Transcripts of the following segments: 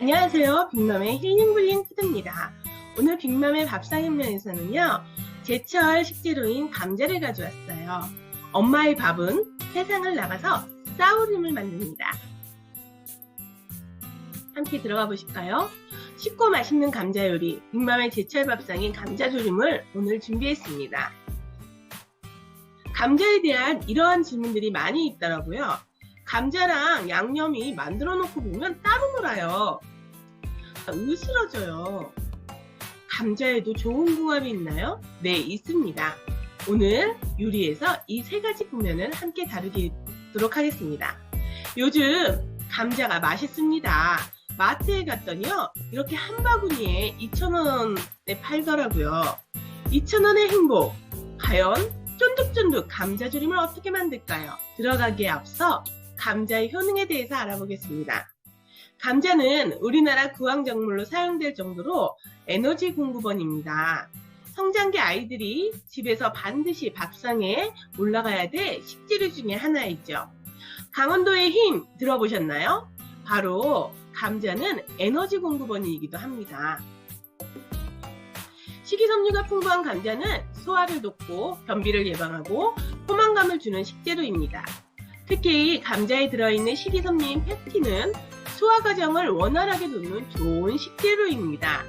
안녕하세요. 빅맘의 힐링블링 푸드입니다. 오늘 빅맘의 밥상인면에서는요, 제철 식재료인 감자를 가져왔어요. 엄마의 밥은 세상을 나가서 싸우림을 만듭니다. 함께 들어가 보실까요? 쉽고 맛있는 감자 요리, 빅맘의 제철 밥상인 감자 조림을 오늘 준비했습니다. 감자에 대한 이러한 질문들이 많이 있더라고요. 감자랑 양념이 만들어 놓고 보면 따로 놀아요. 으스러져요. 감자에도 좋은 궁합이 있나요? 네, 있습니다. 오늘 요리에서 이 세 가지 부면을 함께 다루도록 하겠습니다. 요즘 감자가 맛있습니다. 마트에 갔더니요, 이렇게 한 바구니에 2,000원에 팔더라고요. 2,000원의 행복. 과연 쫀득쫀득 감자조림을 어떻게 만들까요? 들어가기에 앞서 감자의 효능에 대해서 알아보겠습니다. 감자는 우리나라 구황작물로 사용될 정도로 에너지 공급원입니다. 성장기 아이들이 집에서 반드시 밥상에 올라가야 될 식재료 중에 하나이죠. 강원도의 힘 들어보셨나요? 바로 감자는 에너지 공급원이기도 합니다. 식이섬유가 풍부한 감자는 소화를 돕고 변비를 예방하고 포만감을 주는 식재료입니다. 특히 감자에 들어있는 식이섬유인 펩틴은 소화 과정을 원활하게 돕는 좋은 식재료입니다.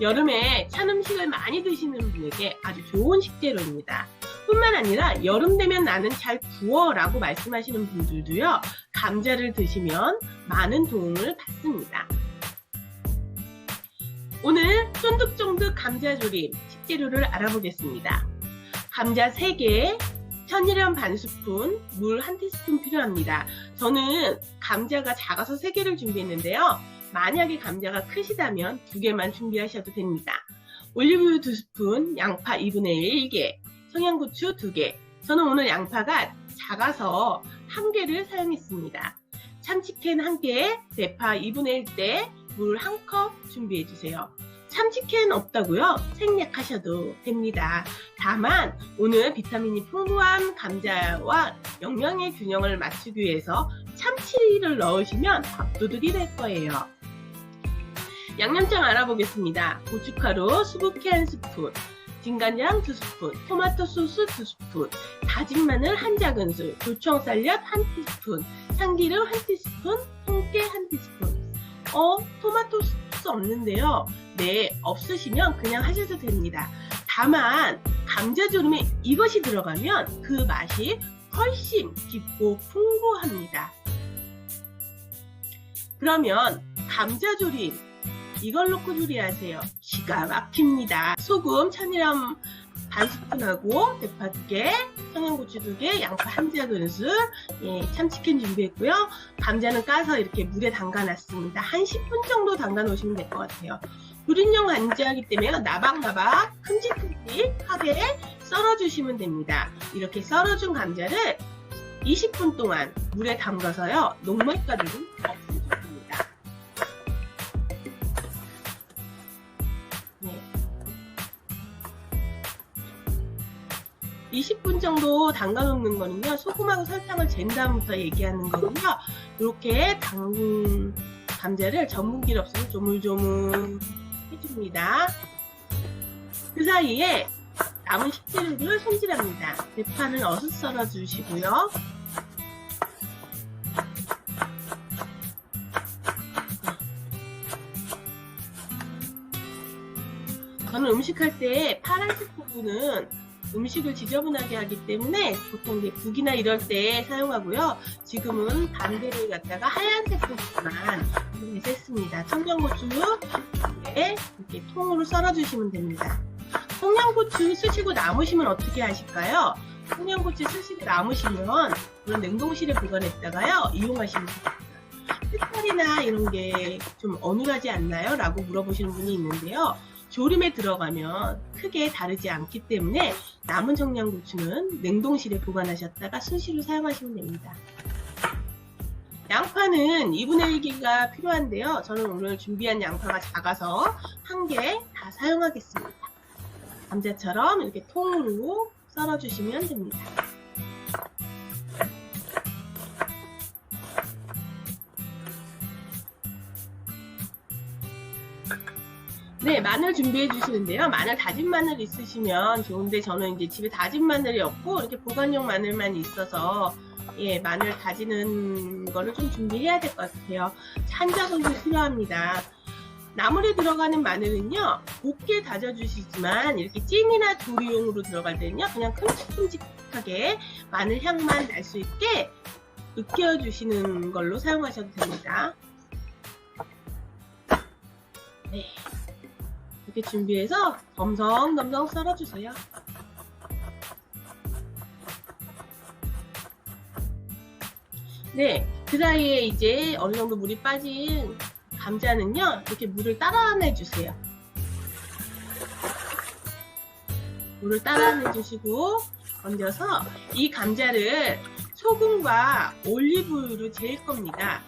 여름에 찬 음식을 많이 드시는 분에게 아주 좋은 식재료입니다. 뿐만 아니라 여름 되면 나는 잘 구워 라고 말씀하시는 분들도요, 감자를 드시면 많은 도움을 받습니다. 오늘 쫀득쫀득 감자조림 식재료를 알아보겠습니다. 감자 3개, 천일염 반 스푼, 물 한 티스푼 필요합니다. 저는 감자가 작아서 3개를 준비했는데요. 만약에 감자가 크시다면 2개만 준비하셔도 됩니다. 올리브유 2스푼, 양파 2분의 1개, 청양고추 2개. 저는 오늘 양파가 작아서 1개를 사용했습니다. 참치캔 1개, 대파 2분의 1대, 물 1컵 준비해주세요. 참치캔 없다고요? 생략하셔도 됩니다. 다만 오늘 비타민이 풍부한 감자와 영양의 균형을 맞추기 위해서 참치를 넣으시면 밥도둑이 될 거예요. 양념장 알아보겠습니다. 고춧가루 20개 한 스푼, 진간장 2스푼, 토마토 소스 2스푼, 다진 마늘 한 작은술, 조청 쌀엿 한 티스푼, 참기름 한 티스푼, 홍깨 한 티스푼. 어, 토마토 소스 없는데요. 네, 없으시면 그냥 하셔도 됩니다. 다만 감자조림에 이것이 들어가면 그 맛이 훨씬 깊고 풍부합니다. 그러면 감자조림 이걸 넣고 조리하세요. 기가 막힙니다. 소금, 천일염 반 스푼하고 대파 두 개, 청양고추 두 개, 양파 한 작은술, 예, 참치캔 준비했고요. 감자는 까서 이렇게 물에 담가놨습니다. 한 10분 정도 담가 놓으시면 될 것 같아요. 조림용 감자이기 때문에 나박나박 큼직큼직하게 썰어주시면 됩니다. 이렇게 썰어준 감자를 20분 동안 물에 담가서요. 녹말가루는 20분 정도 담가 놓는 거는요. 소금하고 설탕을 잰 다음부터 얘기하는 거는요. 이렇게 담근 감자를 전분기를 없애서 조물조물 해줍니다. 그 사이에 남은 식재료를 손질합니다. 대파는 어슷 썰어 주시고요. 저는 음식할 때 파란색 부분은 음식을 지저분하게 하기 때문에 보통 이제 국이나 이럴 때 사용하고요. 지금은 반대를 갖다가 하얀색 부분만 이렇게 했습니다. 청양고추 네, 이렇게 통으로 썰어주시면 됩니다. 청양고추 쓰시고 남으시면 어떻게 하실까요? 청양고추 쓰시고 남으시면 물론 냉동실에 보관했다가요 이용하시면 됩니다. 색깔이나 이런 게 좀 어눌하지 않나요? 라고 물어보시는 분이 있는데요. 조림에 들어가면 크게 다르지 않기 때문에 남은 청양고추는 냉동실에 보관하셨다가 수시로 사용하시면 됩니다. 양파는 2분의 1개가 필요한데요. 저는 오늘 준비한 양파가 작아서 한 개 다 사용하겠습니다. 감자처럼 이렇게 통으로 썰어주시면 됩니다. 마늘 준비해 주시는데요. 마늘 다진 마늘 있으시면 좋은데 저는 이제 집에 다진 마늘이 없고 이렇게 보관용 마늘만 있어서 예, 마늘 다지는 거를 좀 준비해야 될 것 같아요. 한 작업이 필요합니다. 나물에 들어가는 마늘은요, 곱게 다져주시지만 이렇게 찜이나 조리용으로 들어갈 때는요, 그냥 큼직큼직하게 마늘 향만 날 수 있게 으깨어주시는 걸로 사용하셔도 됩니다. 네. 이렇게 준비해서 덤성덤성 썰어주세요. 네, 그 사이에 이제 어느 정도 물이 빠진 감자는요, 이렇게 물을 따라내 주세요. 물을 따라내 주시고 건져서 이 감자를 소금과 올리브유로 재일 겁니다.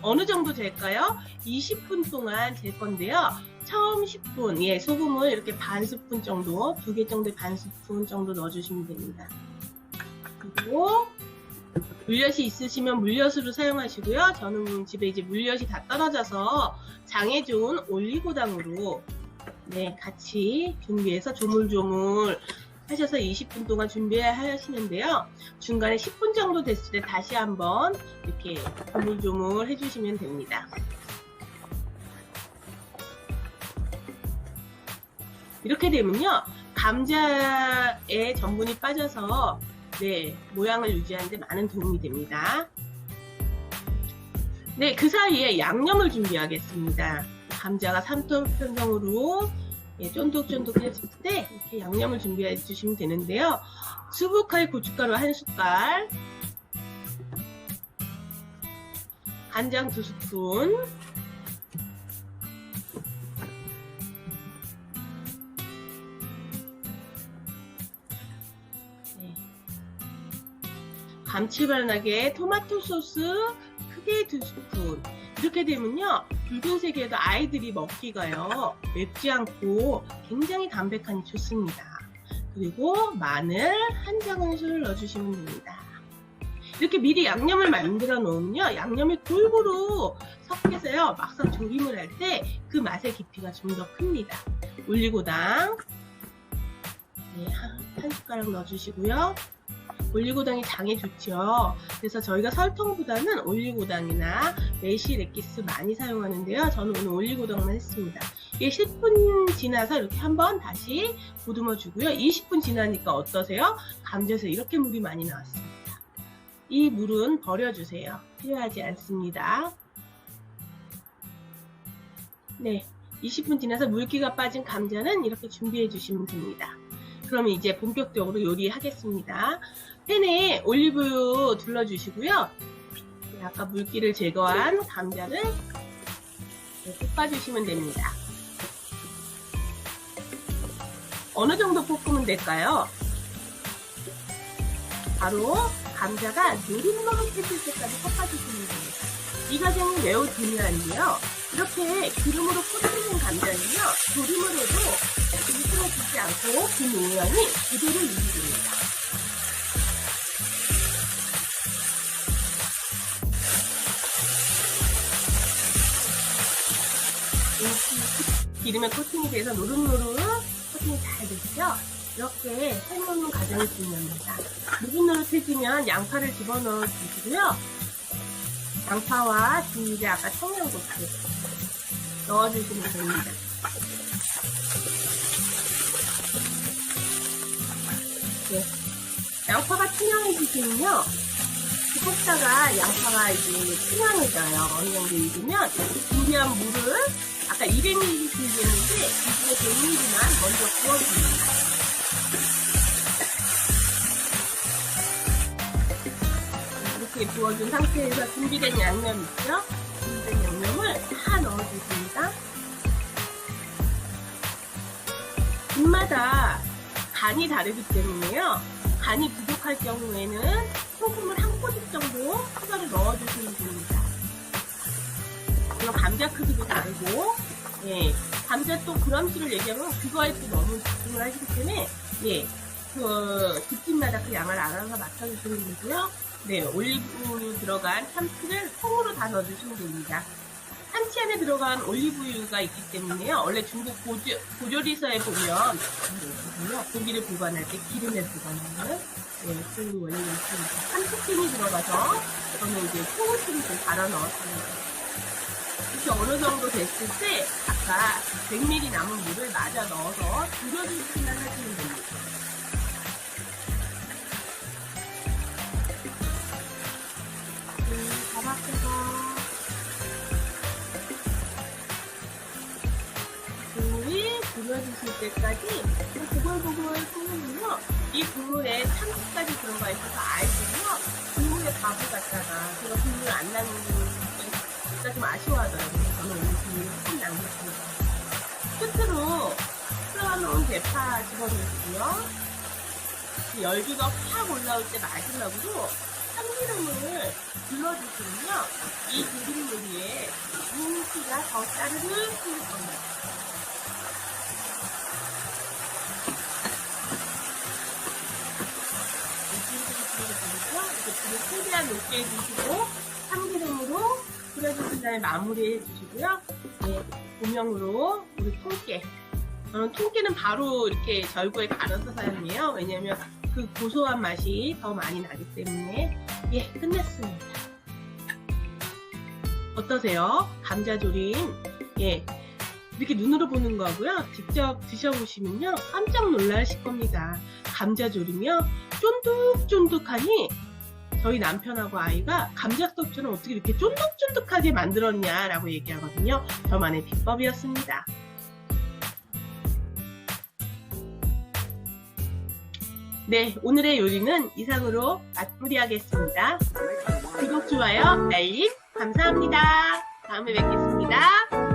어느 정도 될까요? 20분 동안 재 건데요. 처음 10분, 예, 소금을 이렇게 반 스푼 정도, 두 개 정도의 반 스푼 정도 넣어주시면 됩니다. 그리고 물엿이 있으시면 물엿으로 사용하시고요. 저는 집에 이제 물엿이 다 떨어져서 장에 좋은 올리고당으로 네, 같이 준비해서 조물조물 하셔서 20분 동안 준비하시는데요. 중간에 10분 정도 됐을 때 다시 한번 이렇게 조물조물 해주시면 됩니다. 이렇게 되면요. 감자에 전분이 빠져서 네, 모양을 유지하는데 많은 도움이 됩니다. 네, 그 사이에 양념을 준비하겠습니다. 감자가 3톤 편성으로 예, 쫀득쫀득해질 때 이렇게 양념을 준비해 주시면 되는데요. 수북하게 고춧가루 한 숟갈, 간장 두 스푼, 감칠바나게 토마토 소스 크게 두 스푼. 이렇게 되면요 붉은색에도 아이들이 먹기가요. 맵지 않고 굉장히 담백하니 좋습니다. 그리고 마늘 한 장은술 넣어주시면 됩니다. 이렇게 미리 양념을 만들어 놓으면요 양념이 골고루 섞여서요 막상 조림을 할 때 그 맛의 깊이가 좀 더 큽니다. 올리고당 네, 한, 한 숟가락 넣어주시고요 올리고당이 장에 좋죠. 그래서 저희가 설탕보다는 올리고당이나 매실 엑기스 많이 사용하는데요. 저는 오늘 올리고당만 했습니다. 이게 10분 지나서 이렇게 한번 다시 보듬어 주고요. 20분 지나니까 어떠세요? 감자에서 이렇게 물이 많이 나왔습니다. 이 물은 버려주세요. 필요하지 않습니다. 네. 20분 지나서 물기가 빠진 감자는 이렇게 준비해 주시면 됩니다. 그러면 이제 본격적으로 요리하겠습니다. 팬에 올리브유 둘러주시고요. 네, 아까 물기를 제거한 감자를 볶아주시면 됩니다. 어느 정도 볶으면 될까요? 바로 감자가 노릇노릇해질 때까지 볶아주시면 됩니다. 이 과정이 매우 중요한데요. 이렇게 기름으로 코팅된 감자는요, 조림을 해도 미끄러지지 않고 그 모양이 그대로 유지됩니다. 이렇게 기름에 코팅이 돼서 노릇노릇 코팅이 잘 됐죠? 이렇게 삶는 과정이 중요합니다. 노릇노릇해지면 양파를 집어넣어 주시고요. 양파와 진이제 아까 청양고추 넣어주시면 됩니다. 네. 양파가 투명해지시면요. 볶다가 양파가 이제 투명해져요. 어느 정도 익으면 준비한 물을 아까 200ml 준비했는데 이중에 100ml만 먼저 부어줍니다. 이렇게 부어준 상태에서 준비된 양념 있죠? 준비된 양념을 다 넣어주십니다. 집마다 간이 다르기 때문에요. 간이 부족할 경우에는 소금을 한 꼬집 정도 추가로 넣어주시면 됩니다. 그리고 감자 크기도 다르고, 예, 감자 또 그람수를 얘기하면 그거에 또 너무 집중을 하시기 때문에, 예, 그, 집집마다 그 양을 알아서 맞춰주시면 되고요. 네, 올리브유 들어간 참치를 통으로 다 넣어주시면 됩니다. 참치 안에 들어간 올리브유가 있기 때문에요. 원래 중국 고조, 고조리서에 보면. 고기를 보관할 때 기름에 보관하는 네, 그 원래 있습니다. 참치캔이 들어가서 저는 이제 소금을 좀 갈아 넣었습니다. 이렇게 어느 정도 됐을 때 아까 100ml 남은 물을 맞아 넣어서 줄여주기만 하시면 됩니다. 줄여주실 때까지 보글보글 끓으면요 이 국물에 참치까지 들어가 있어서 아이들이요 국물에 바보 같다가 제가 국물 안 나는 진짜 좀 아쉬워하더라고요. 저는 오늘 국물을 조금 남겼습니다. 끝으로 풀어놓은 대파 집어넣고요. 그 열기가 확 올라올 때 마지막으로 참기름을 불러주시면요. 이 기름 요리에 윤기가 더 짜르르 흘릴 겁니다. 이렇게 불을 최대한 높게 해주시고 참기름으로 끓여주신 다음에 마무리해 주시고요. 네, 고명으로 우리 통깨. 저는 통깨는 바로 이렇게 절구에 갈아서 사용해요. 왜냐면 그 고소한 맛이 더 많이 나기 때문에 예, 끝냈습니다. 어떠세요? 감자조림. 예. 이렇게 눈으로 보는 거고요. 직접 드셔보시면요. 깜짝 놀라실 겁니다. 감자조림이요. 쫀득쫀득하니 저희 남편하고 아이가 감자떡처럼 어떻게 이렇게 쫀득쫀득하게 만들었냐라고 얘기하거든요. 저만의 비법이었습니다. 네, 오늘의 요리는 이상으로 마무리하겠습니다. 구독, 좋아요, 알림 감사합니다. 다음에 뵙겠습니다.